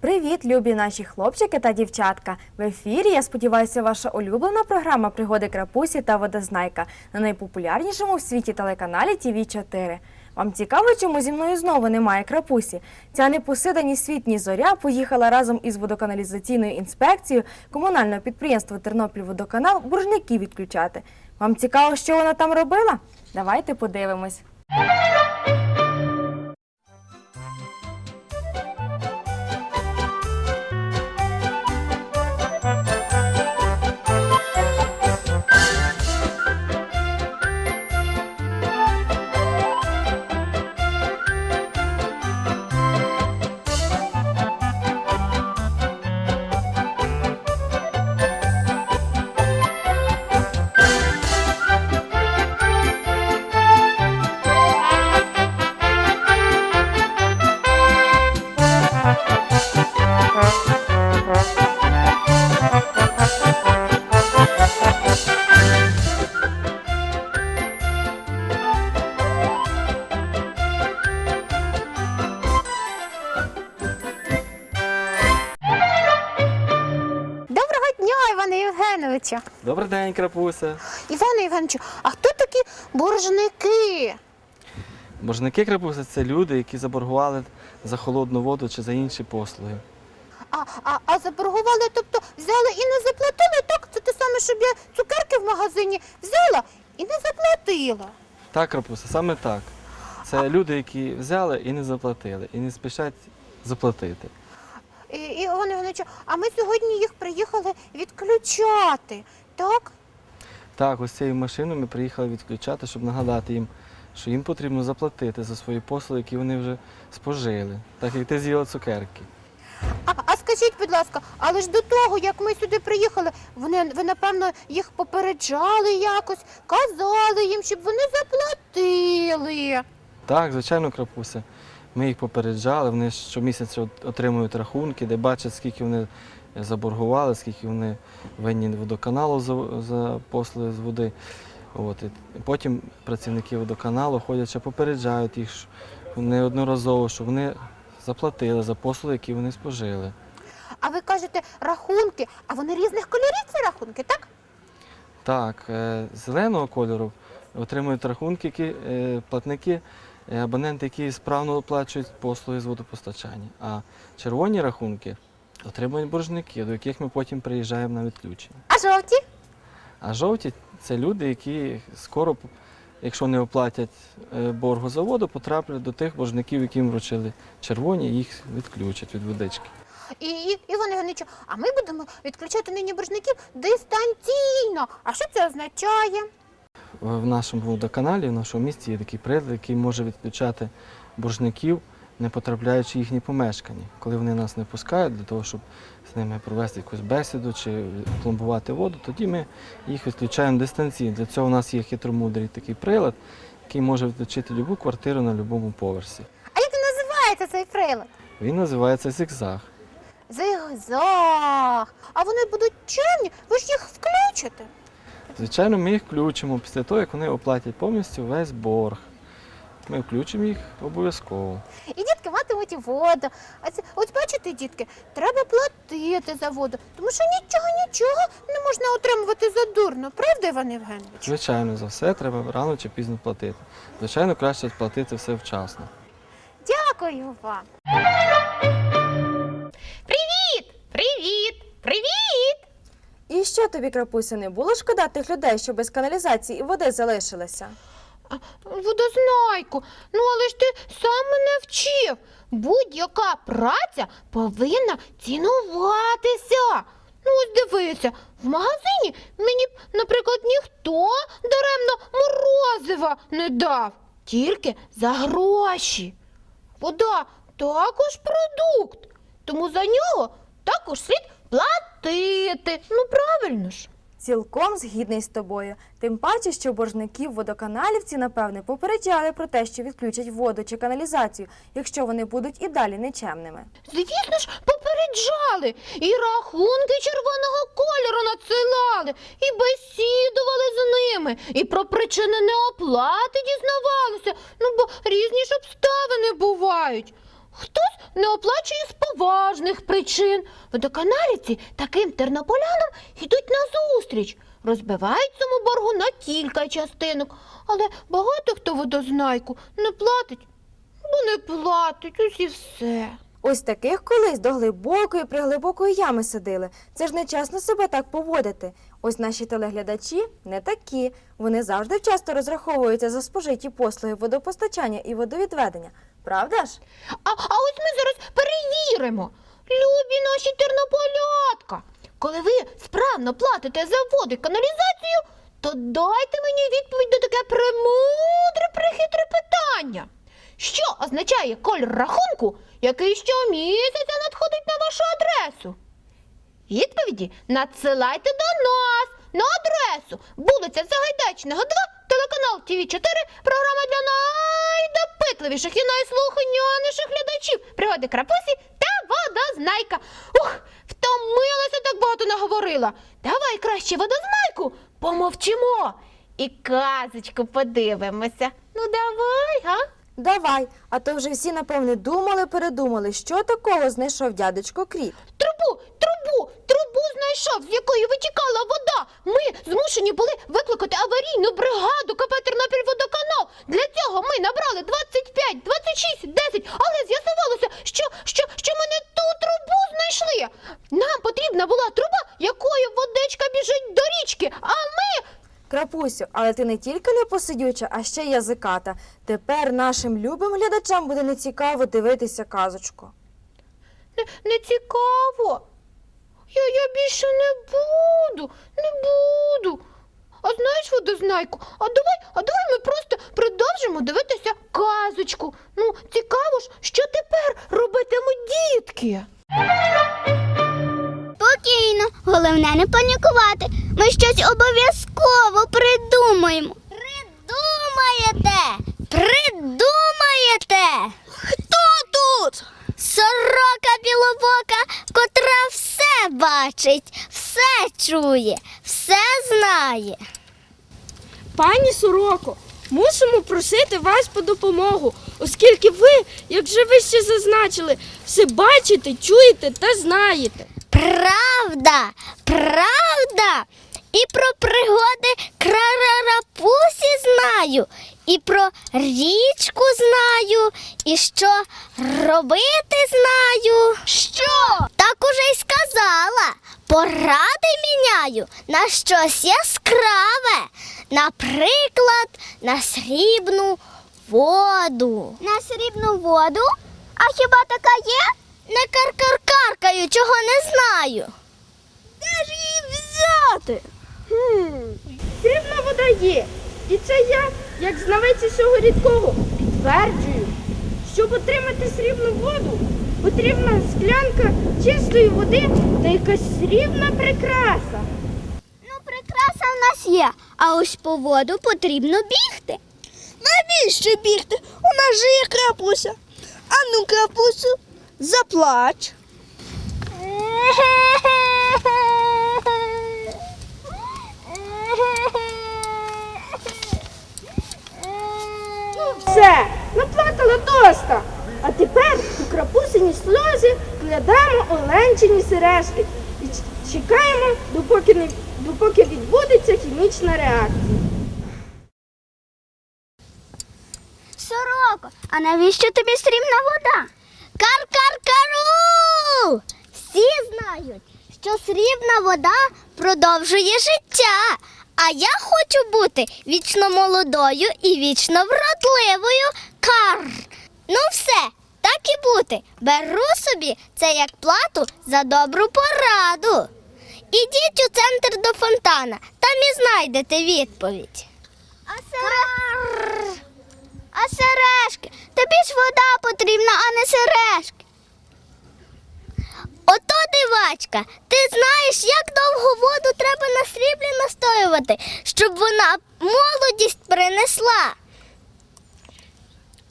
Привіт, любі наші хлопчики та дівчатка! В ефірі, я сподіваюся, ваша улюблена програма Пригоди Крапусі та Водознайка на найпопулярнішому в світі телеканалі tv 4 Вам цікаво, чому зі мною знову немає крапусі? Ця непосида ні світ, ні зоря поїхала разом із водоканалізаційною інспекцією комунального підприємства Тернопільводоканал буржники відключати. Вам цікаво, що вона там робила? Давайте подивимось. Євгеновичу. Добрий день, крапуся. Іване Євгеновичу, а хто такі боржники? Боржники крапуся це люди, які заборгували за холодну воду чи за інші послуги. А, а, а заборгували, тобто взяли і не заплатили? Так, це те саме, щоб я цукерки в магазині взяла і не заплатила. Так, крапуся, саме так. Це люди, які взяли і не заплатили, і не спішать заплатити. І, і Іване а ми сьогодні їх приїхали відключати, так? Так, ось цією машиною ми приїхали відключати, щоб нагадати їм, що їм потрібно заплатити за свої послуги, які вони вже спожили, так як ти з'їла цукерки. А, а скажіть, будь ласка, але ж до того, як ми сюди приїхали, вони, ви, напевно, їх попереджали якось, казали їм, щоб вони заплатили. Так, звичайно, крапуся. Ми їх попереджали, вони щомісяця отримують рахунки, де бачать, скільки вони заборгували, скільки вони винні водоканалу за, за послуги з води. От. І потім працівники водоканалу ходять ще попереджають їх неодноразово, що вони заплатили за послуги, які вони спожили. А ви кажете рахунки, а вони різних кольорів ці рахунки, так? Так, е, зеленого кольору отримують рахунки, які е, платники, абоненти, які справно оплачують послуги з водопостачання. А червоні рахунки отримують боржники, до яких ми потім приїжджаємо на відключення. А жовті? А жовті це люди, які скоро, якщо не оплатять е, боргу за воду, потраплять до тих боржників, яким вручили червоні, їх відключать від водички. І, і Іване Івановичу, а ми будемо відключати нині боржників дистанційно. А що це означає? В нашому водоканалі, в нашому місті є такий прилад, який може відключати боржників, не потрапляючи в їхні помешкання. Коли вони нас не пускають для того, щоб з ними провести якусь бесіду чи пломбувати воду, тоді ми їх відключаємо дистанційно. Для цього у нас є хитромудрий такий прилад, який може відключити будь-яку квартиру на будь-якому поверсі. А як він називається цей прилад? Він називається зигзаг. Зигзаг. А вони будуть чемні, ви ж їх включите. Звичайно, ми їх включимо після того, як вони оплатять повністю весь борг. Ми включимо їх обов'язково. І дітки матимуть воду. А це, ось бачите, дітки, треба платити за воду, тому що нічого, нічого не можна отримувати за дурно. Правда, Іван Євгенович? Звичайно, за все треба рано чи пізно платити. Звичайно, краще платити все вчасно. Дякую вам. Привіт! Привіт! Привіт! І що тобі, крапуся, не було шкода тих людей, що без каналізації і води залишилися? Водознайку, ну але ж ти сам мене вчив. Будь-яка праця повинна цінуватися. Ну, ось дивися, в магазині мені, наприклад, ніхто даремно морозива не дав, тільки за гроші. Вода також продукт, тому за нього також слід платити. Ну, правильно ж. Цілком згідний з тобою. Тим паче, що боржників водоканалівці, напевне, попереджали про те, що відключать воду чи каналізацію, якщо вони будуть і далі нечемними. Звісно ж, попереджали, і рахунки червоного кольору надсилали, і бесідували з ними, і про причини неоплати дізнавалися. Ну, бо різні ж обставини бувають. Хтось не оплачує з поважних причин. Водоканалівці таким тернополянам йдуть назустріч, розбивають цьому боргу на кілька частинок, але багато хто водознайку не платить, бо не платить, ось і все. Ось таких колись до глибокої приглибокої ями садили. Це ж не чесно себе так поводити. Ось наші телеглядачі не такі. Вони завжди вчасно розраховуються за спожиті послуги водопостачання і водовідведення. Правда ж? А, а ось ми зараз перевіримо. Любі наші тернополятка, коли ви справно платите за воду і каналізацію, то дайте мені відповідь на таке премудре, прихитре питання. Що означає колір рахунку, який щомісяця надходить на вашу адресу? Відповіді надсилайте до нас на адресу вулиця Загайдачного 2, телеканал ТВ 4 програма для найдопитливіших і найслухняніших глядачів пригоди крапусі та водознайка. Ух, втомилася так багато наговорила. Давай краще водознайку помовчимо і казочку подивимося. Ну давай, га? Давай, а то вже всі, напевне, думали, передумали, що такого знайшов дядечко Кріт. Трубу, трубу, трубу знайшов, з якої витікала вода. Ми змушені були викликати аварійну бригаду КП Тернопільводоканал. Для цього ми набрали 25, 26, 10, але з'ясувалося, що, що, що ми не ту трубу знайшли. Нам потрібна була труба, якою водичка біжить до річки, а ми Крапусю, але ти не тільки не посидюча, а ще й язиката. Тепер нашим любим глядачам буде нецікаво дивитися казочку. не, не цікаво. Я, я більше не буду, не буду. А знаєш, водознайку, а давай, а давай ми просто продовжимо дивитися казочку. Ну, цікаво ж, що тепер робитимуть дітки. Спокійно, головне не панікувати. Ми щось обов'язково придумаємо. Придумаєте! Придумаєте! Хто тут? Сорока білобока, котра все бачить, все чує, все знає. Пані Сороко, мусимо просити вас по допомогу, оскільки ви, як вже ви ще зазначили, все бачите, чуєте та знаєте. Правда, правда. І про пригоди крарарапусі знаю, і про річку знаю, і що робити знаю. Що? Так уже й сказала. Поради міняю на щось яскраве. Наприклад, на срібну воду. На срібну воду? А хіба така є? Не каркаркаркаю, чого не знаю. Де ж її взяти? Хм, срібна вода є. І це я, як знавець усього рідкого, підтверджую. Щоб отримати срібну воду, потрібна склянка чистої води та якась срібна прикраса. Ну, прикраса в нас є, а ось по воду потрібно бігти. Навіщо бігти? У нас же є крапуся. Ану, крапусю, заплач. Все, наплакала доста. А тепер у крапусині сльози кладемо оленчині сережки і чекаємо, допоки, не, допоки відбудеться хімічна реакція. Сороко, а навіщо тобі срібна вода? Кар-кар-кару! Всі знають, що срібна вода продовжує життя. А я хочу бути вічно молодою і вічно вродливою. Кар. Ну все, так і бути. Беру собі це як плату за добру пораду. Ідіть у центр до фонтана, там і знайдете відповідь. А сережки? А сережки? Тобі ж вода потрібна, а не сережки. Співачка. Ти знаєш, як довго воду треба на сріблі настоювати, щоб вона молодість принесла.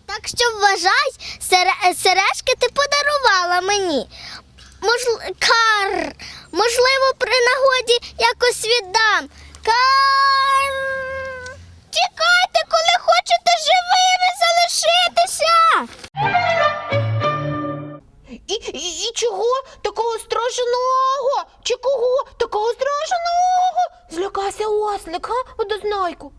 Так що вважай, сережки ти подарувала мені. Можл... Кар. Можливо, при нагоді якось віддам. Кар. Чекайте, коли хочете живими залишитися. І, і, і чого такого страшного? Чи кого такого страшного? Злякався ослик, га, водознайку.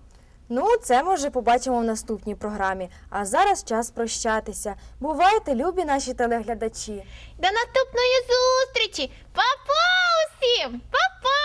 Ну, це ми вже побачимо в наступній програмі. А зараз час прощатися. Бувайте, любі наші телеглядачі. До наступної зустрічі! Па-па усім! Па-па!